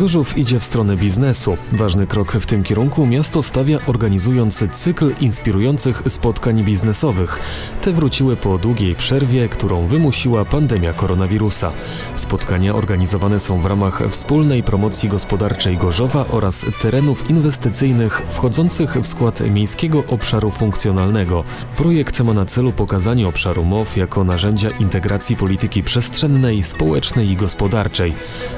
Gorzów idzie w stronę biznesu. Ważny krok w tym kierunku miasto stawia organizując cykl inspirujących spotkań biznesowych. Te wróciły po długiej przerwie, którą wymusiła pandemia koronawirusa. Spotkania organizowane są w ramach wspólnej promocji gospodarczej Gorzowa oraz terenów inwestycyjnych wchodzących w skład Miejskiego Obszaru Funkcjonalnego. Projekt ma na celu pokazanie obszaru MOW jako narzędzia integracji polityki przestrzennej, społecznej i gospodarczej.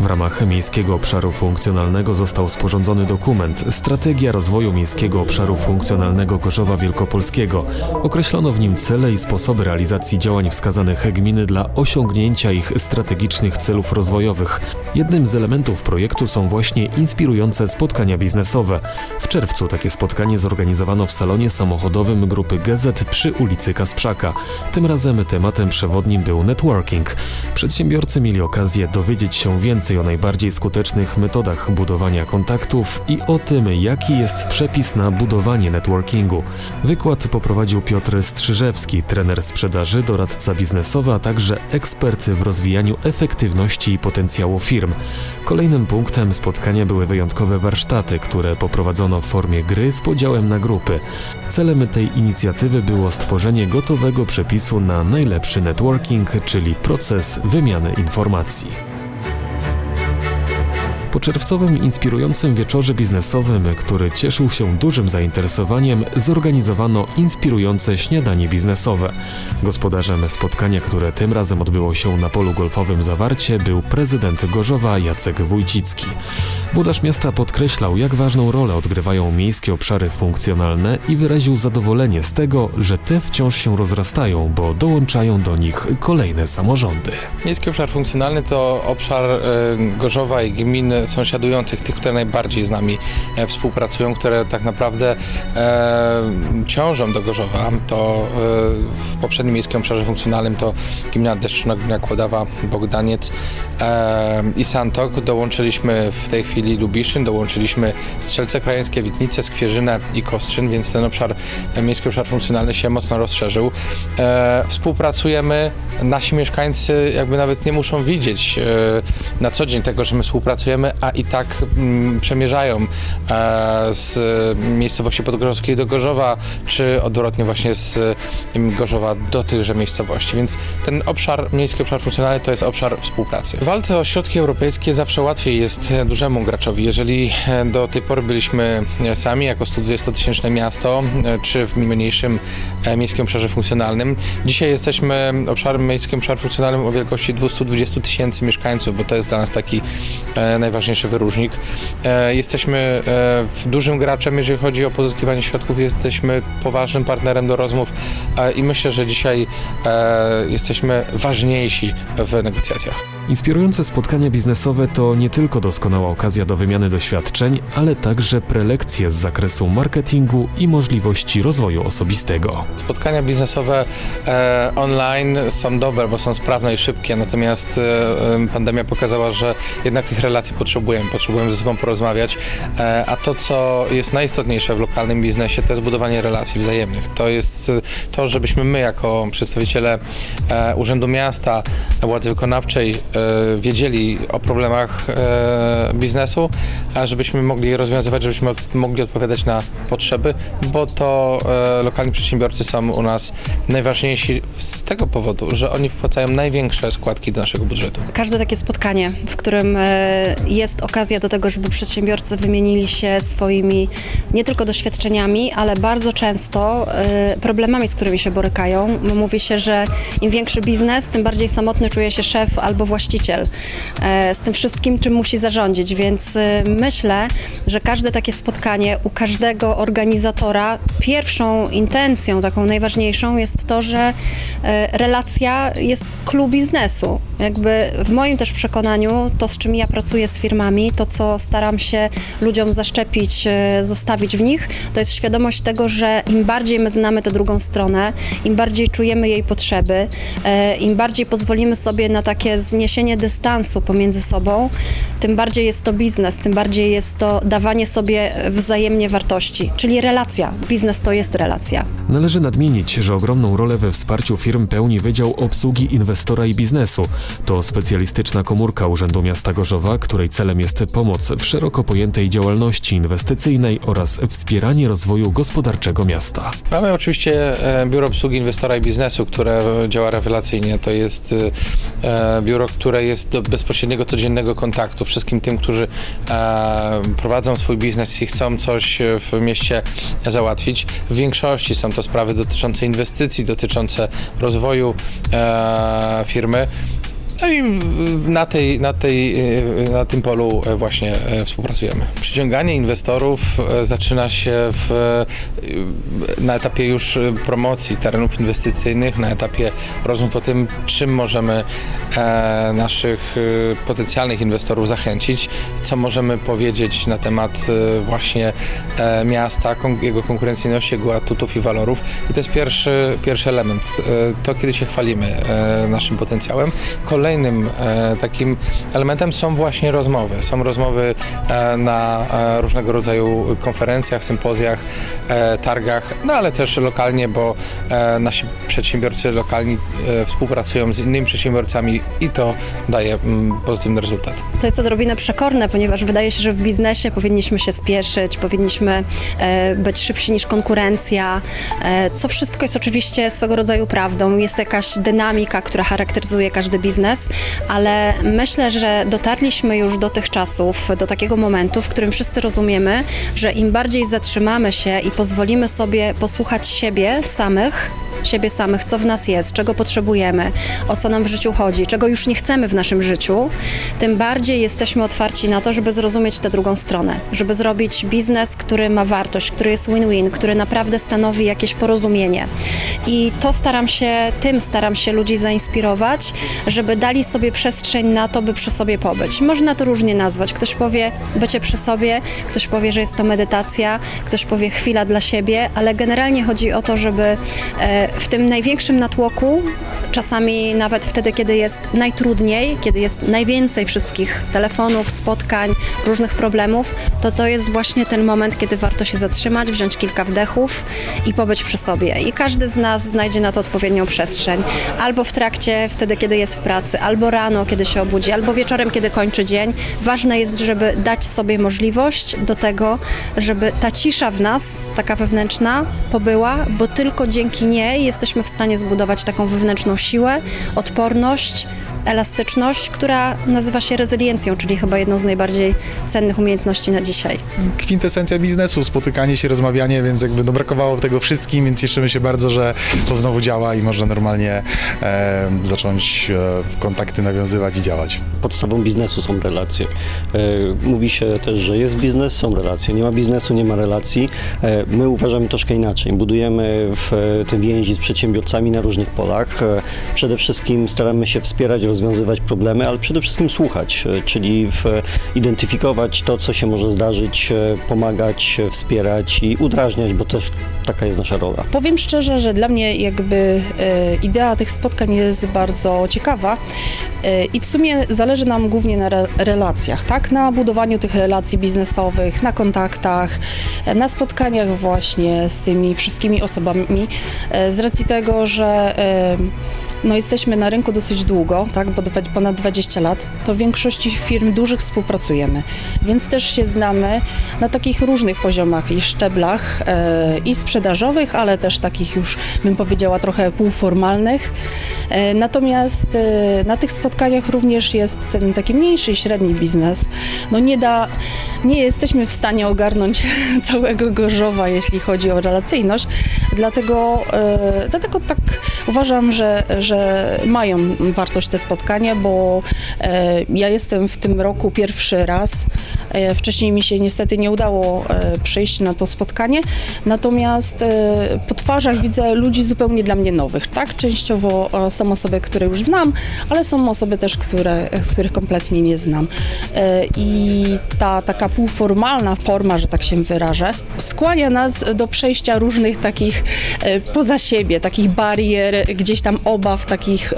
W ramach Miejskiego Obszaru Funkcjonalnego został sporządzony dokument Strategia rozwoju Miejskiego Obszaru Funkcjonalnego Gorzowa Wielkopolskiego. Określono w nim cele i sposoby realizacji działań wskazanych gminy dla osiągnięcia ich strategicznych celów rozwojowych. Jednym z elementów projektu są właśnie inspirujące spotkania biznesowe. W czerwcu takie spotkanie zorganizowano w salonie samochodowym grupy GZ przy ulicy Kasprzaka. Tym razem tematem przewodnim był networking. Przedsiębiorcy mieli okazję dowiedzieć się więcej o najbardziej skutecznych metodach budowania kontaktów i o tym, jaki jest przepis na budowanie networkingu. Wykład poprowadził Piotr Strzyżewski, trener sprzedaży, doradca biznesowy, a także ekspert w rozwijaniu efektywności i potencjału firm. Kolejnym punktem spotkania były wyjątkowe warsztaty, które poprowadzono w formie gry z podziałem na grupy. Celem tej inicjatywy było stworzenie gotowego przepisu na najlepszy networking, czyli proces wymiany informacji. Po czerwcowym inspirującym wieczorze biznesowym, który cieszył się dużym zainteresowaniem, zorganizowano inspirujące śniadanie biznesowe. Gospodarzem spotkania, które tym razem odbyło się na polu golfowym Zawarcie, był prezydent Gorzowa Jacek Wójcicki. Włodarz miasta podkreślał, jak ważną rolę odgrywają miejskie obszary funkcjonalne i wyraził zadowolenie z tego, że te wciąż się rozrastają, bo dołączają do nich kolejne samorządy. Miejski obszar funkcjonalny to obszar e, Gorzowa i gmin sąsiadujących, tych, które najbardziej z nami e, współpracują, które tak naprawdę e, ciążą do Gorzowa. To e, w poprzednim miejskim obszarze funkcjonalnym to gmina Deszczyno, gmina Kłodawa, Bogdaniec i Santok. Dołączyliśmy w tej chwili Lubiszyn, dołączyliśmy Strzelce Krajeńskie, Witnice, Skwierzynę i Kostrzyn, więc ten obszar, miejski obszar funkcjonalny się mocno rozszerzył. Współpracujemy, nasi mieszkańcy jakby nawet nie muszą widzieć na co dzień tego, że my współpracujemy, a i tak mm, przemierzają e, z miejscowości podgorzowskiej do Gorzowa, czy odwrotnie właśnie z Gorzowa do tychże miejscowości. Więc ten obszar, miejski obszar funkcjonalny to jest obszar współpracy. W walce o środki europejskie zawsze łatwiej jest dużemu graczowi. Jeżeli e, do tej pory byliśmy e, sami jako 120-tysięczne miasto, e, czy w mniejszym miejskim obszarze funkcjonalnym, dzisiaj jesteśmy obszarem miejskim obszarem funkcjonalnym o wielkości 220 tysięcy mieszkańców, bo to jest dla nas taki e, najważniejszy wyróżnik. E, jesteśmy e, dużym graczem, jeżeli chodzi o pozyskiwanie środków, jesteśmy poważnym partnerem do rozmów e, i myślę, że dzisiaj jesteśmy ważniejsi w negocjacjach. Inspirujące spotkania biznesowe to nie tylko doskonała okazja do wymiany doświadczeń, ale także prelekcje z zakresu marketingu i możliwości rozwoju osobistego. Spotkania biznesowe e, online są dobre, bo są sprawne i szybkie, natomiast e, em, pandemia pokazała, że jednak tych relacji potrzebujemy, potrzebujemy ze sobą porozmawiać, e, a to, co jest najistotniejsze w lokalnym biznesie, to jest budowanie relacji wzajemnych. To jest e, to, żebyśmy my jako przedstawiciele e, Urzędu Miasta, władzy wykonawczej e, wiedzieli o problemach e, biznesu, a żebyśmy mogli je rozwiązywać, żebyśmy mogli odpowiadać na potrzeby, bo to e, lokalni przedsiębiorcy są u nas najważniejsi z tego powodu, że oni wpłacają największe składki do naszego budżetu. Każde takie spotkanie, w którym e, jest okazja do tego, żeby przedsiębiorcy wymienili się swoimi nie tylko doświadczeniami, ale bardzo często e, problemami, z którymi się borykają. Mówi się, że im większy biznes, tym bardziej samotny czuje się szef albo właściciel e, z tym wszystkim, czym musi zarządzić, więc e, myślę, że każde takie spotkanie u każdego organizatora pierwszą intencją, taką najważniejszą jest to, że e, relacja jest clue biznesu. Jakby w moim też przekonaniu to, z czym ja pracuję z firmami, to co staram się ludziom zaszczepić, e, zostawić w nich, to jest świadomość tego, że im bardziej my znamy tę drugą stronę, im bardziej czujemy jej potrzeby, e, im bardziej pozwolimy sobie na takie zniesienie dystansu pomiędzy sobą, tym bardziej jest to biznes, tym bardziej jest to dawanie sobie wzajemnie wartości, czyli relacja. Biznes to jest relacja. Należy nadmienić, że ogromną rolę we wsparciu firm pełni Wydział Obsługi Inwestora i Biznesu. To specjalistyczna komórka Urzędu Miasta Gorzowa, której celem jest pomoc w szeroko pojętej działalności inwestycyjnej oraz wspieranie rozwoju gospodarczego miasta. Mamy oczywiście e, Biuro Obsługi Inwestora i Biznesu, które działa rewelacyjnie. To jest e, biuro, które jest do bezpośredniego, codziennego kontaktu wszystkim tym, którzy e, prowadzą swój biznes i chcą coś w mieście załatwić. W większości są to sprawy dotyczące inwestycji, dotyczące rozwoju e, firmy. No i na, tej, na, tej, e, na tym polu e, właśnie e, współpracujemy. Przyciąganie inwestorów zaczyna się w, na etapie już promocji terenów inwestycyjnych, na etapie rozmów o tym, czym możemy naszych potencjalnych inwestorów zachęcić, co możemy powiedzieć na temat właśnie miasta, jego konkurencyjności, jego atutów i walorów. I to jest pierwszy, pierwszy element. To, kiedy się chwalimy naszym potencjałem. Kolejnym e, takim elementem są właśnie rozmowy. Są rozmowy e, na e, różnego rodzaju konferencjach, sympozjach, targach, no ale też lokalnie, bo nasi przedsiębiorcy lokalni współpracują z innymi przedsiębiorcami i to daje mm, pozytywny rezultat. To jest odrobinę przekorne, ponieważ wydaje się, że w biznesie powinniśmy się spieszyć, powinniśmy być szybsi niż konkurencja, co wszystko jest oczywiście swego rodzaju prawdą. Jest jakaś dynamika, która charakteryzuje każdy biznes, ale myślę, że dotarliśmy już do tych czasów, do takiego momentu, w którym wszyscy rozumiemy, że im bardziej zatrzymamy się i pozwolimy sobie posłuchać siebie samych, siebie samych, co w nas jest, czego potrzebujemy, o co nam w życiu chodzi, czego już nie chcemy w naszym życiu, tym bardziej jesteśmy otwarci na to, żeby zrozumieć tę drugą stronę, żeby zrobić biznes, który ma wartość, który jest win-win, który naprawdę stanowi jakieś porozumienie. I to staram się, tym staram się ludzi zainspirować, żeby dali sobie przestrzeń na to, by przy sobie pobyć. Można to różnie nazwać. Ktoś powie bycie przy sobie, ktoś powie, że jest to medytacja, ktoś powie chwila dla siebie, ale generalnie chodzi o to, żeby e, w tym największym natłoku, czasami nawet wtedy, kiedy jest najtrudniej, kiedy jest najwięcej wszystkich telefonów, spotkań, różnych problemów, to to jest właśnie ten moment, kiedy warto się zatrzymać, wziąć kilka wdechów i pobyć przy sobie. I każdy z nas znajdzie na to odpowiednią przestrzeń. Albo w trakcie, wtedy, kiedy jest w pracy, albo rano, kiedy się obudzi, albo wieczorem, kiedy kończy dzień. Ważne jest, żeby dać sobie możliwość do tego, żeby ta cisza w nas, taka wewnętrzna, pobyła, bo tylko dzięki niej jesteśmy w stanie zbudować taką wewnętrzną siłę, odporność, elastyczność, która nazywa się rezyliencją, czyli chyba jedną z najbardziej cennych umiejętności na dzisiaj. kwintesencja biznesu, spotykanie się, rozmawianie, więc jakby no brakowało tego wszystkim, więc cieszymy się bardzo, że to znowu działa i można normalnie e, zacząć e, kontakty nawiązywać i działać. podstawą biznesu są relacje. E, Mówi się też, że jest biznes, są relacje. Nie ma biznesu, nie ma relacji. E, My uważamy troszkę inaczej. Budujemy w e, te więzi z przedsiębiorcami na różnych polach. E, Przede wszystkim staramy się wspierać, rozwiązywać problemy, ale przede wszystkim słuchać, e, czyli w, identyfikować to, co się może zdarzyć, e, pomagać, e, wspierać i udrażniać, bo też taka jest nasza rola. Powiem szczerze, że dla mnie jakby e, idea tych spotkań jest bardzo ciekawa e, i w sumie zależy nam głównie na re, relacjach, tak? Na budowaniu tych relacji biznesowych, na kontaktach, e, na spotkaniach właśnie z tymi wszystkimi osobami, e, z racji tego, że e, no jesteśmy na rynku dosyć długo, tak, bo dwa- ponad 20 lat, to w większości firm dużych współpracujemy, więc też się znamy na takich różnych poziomach i szczeblach e, i sprzedażowych, ale też takich już bym powiedziała trochę półformalnych. E, natomiast e, na tych spotkaniach również jest ten taki mniejszy i średni biznes. No nie da, nie jesteśmy w stanie ogarnąć całego Gorzowa, jeśli chodzi o relacyjność, dlatego, e, dlatego tak uważam, że, że mają wartość te spotkania, bo e, ja jestem w tym roku pierwszy raz. E, wcześniej mi się niestety nie udało e, przyjść na to spotkanie, natomiast po twarzach widzę ludzi zupełnie dla mnie nowych, tak? Częściowo są osoby, które już znam, ale są osoby też, które, których kompletnie nie znam. I ta taka półformalna forma, że tak się wyrażę, skłania nas do przejścia różnych takich poza siebie, takich barier, gdzieś tam obaw, takich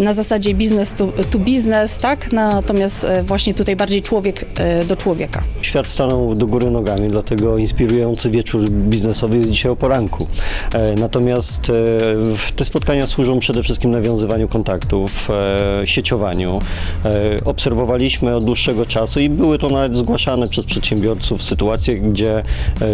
na zasadzie zasadzie biznes to, to biznes, tak? Natomiast e, właśnie tutaj bardziej człowiek e, do człowieka. Świat stanął do góry nogami, dlatego inspirujący wieczór biznesowy jest dzisiaj o poranku. E, Natomiast te spotkania służą przede wszystkim nawiązywaniu kontaktów, sieciowaniu. Obserwowaliśmy od dłuższego czasu i były to nawet zgłaszane przez przedsiębiorców sytuacje, gdzie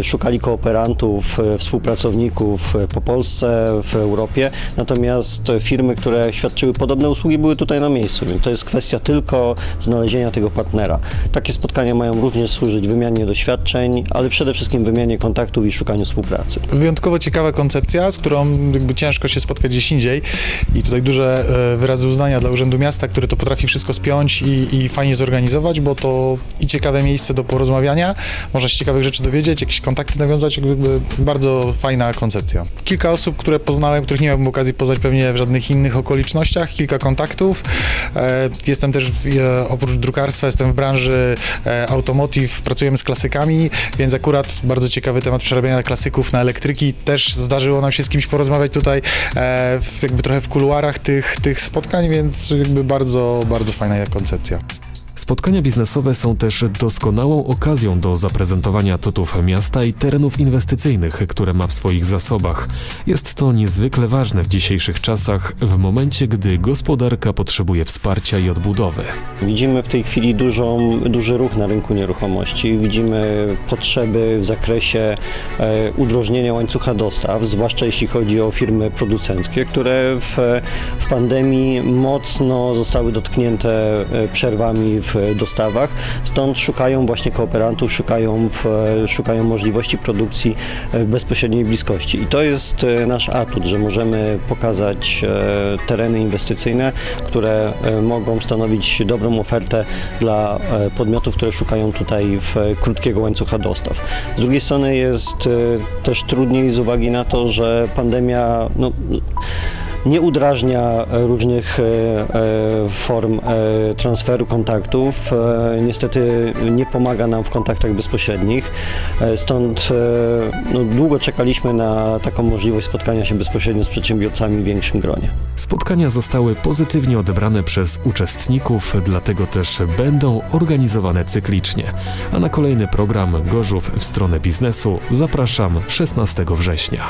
szukali kooperantów, współpracowników po Polsce, w Europie, natomiast firmy, które świadczyły podobne usługi były tutaj na miejscu, więc to jest kwestia tylko znalezienia tego partnera. Takie spotkania mają również służyć wymianie doświadczeń, ale przede wszystkim wymianie kontaktów i szukaniu współpracy. Wyjątkowo ciekawa koncepcja, z którą jakby ciężko się spotkać gdzieś indziej i tutaj duże e, wyrazy uznania dla Urzędu Miasta, który to potrafi wszystko spiąć i, i fajnie zorganizować, bo to i ciekawe miejsce do porozmawiania, można się ciekawych rzeczy dowiedzieć, jakieś kontakty nawiązać, jakby bardzo fajna koncepcja. Kilka osób, które poznałem, których nie miałbym okazji poznać pewnie w żadnych innych okolicznościach, kilka kontaktów. E, Jestem też, w, e, oprócz drukarstwa, jestem w branży e, automotive, pracujemy z klasykami, więc akurat bardzo ciekawy temat przerabiania klasyków na elektryki. Też zdarzyło nam się z kimś porozmawiać tutaj, jakby trochę w kuluarach tych, tych spotkań, więc jakby bardzo, bardzo fajna koncepcja. Spotkania biznesowe są też doskonałą okazją do zaprezentowania atutów miasta i terenów inwestycyjnych, które ma w swoich zasobach. Jest to niezwykle ważne w dzisiejszych czasach, w momencie, gdy gospodarka potrzebuje wsparcia i odbudowy. Widzimy w tej chwili dużą, duży ruch na rynku nieruchomości, widzimy potrzeby w zakresie e, udrożnienia łańcucha dostaw, zwłaszcza jeśli chodzi o firmy producenckie, które w, w pandemii mocno zostały dotknięte e, przerwami w dostawach, stąd szukają właśnie kooperantów, szukają, w, szukają możliwości produkcji w bezpośredniej bliskości. I to jest e, nasz atut, że możemy pokazać e, tereny inwestycyjne, które e, mogą stanowić dobrą ofertę dla e, podmiotów, które szukają tutaj w e, krótkiego łańcucha dostaw. Z drugiej strony jest e, też trudniej z uwagi na to, że pandemia no, nie udrażnia różnych e, e, form e, transferu kontaktów. E, Niestety nie pomaga nam w kontaktach bezpośrednich. E, Stąd e, no, długo czekaliśmy na taką możliwość spotkania się bezpośrednio z przedsiębiorcami w większym gronie. Spotkania zostały pozytywnie odebrane przez uczestników, dlatego też będą organizowane cyklicznie. A na kolejny program Gorzów w stronę biznesu zapraszam 16 września.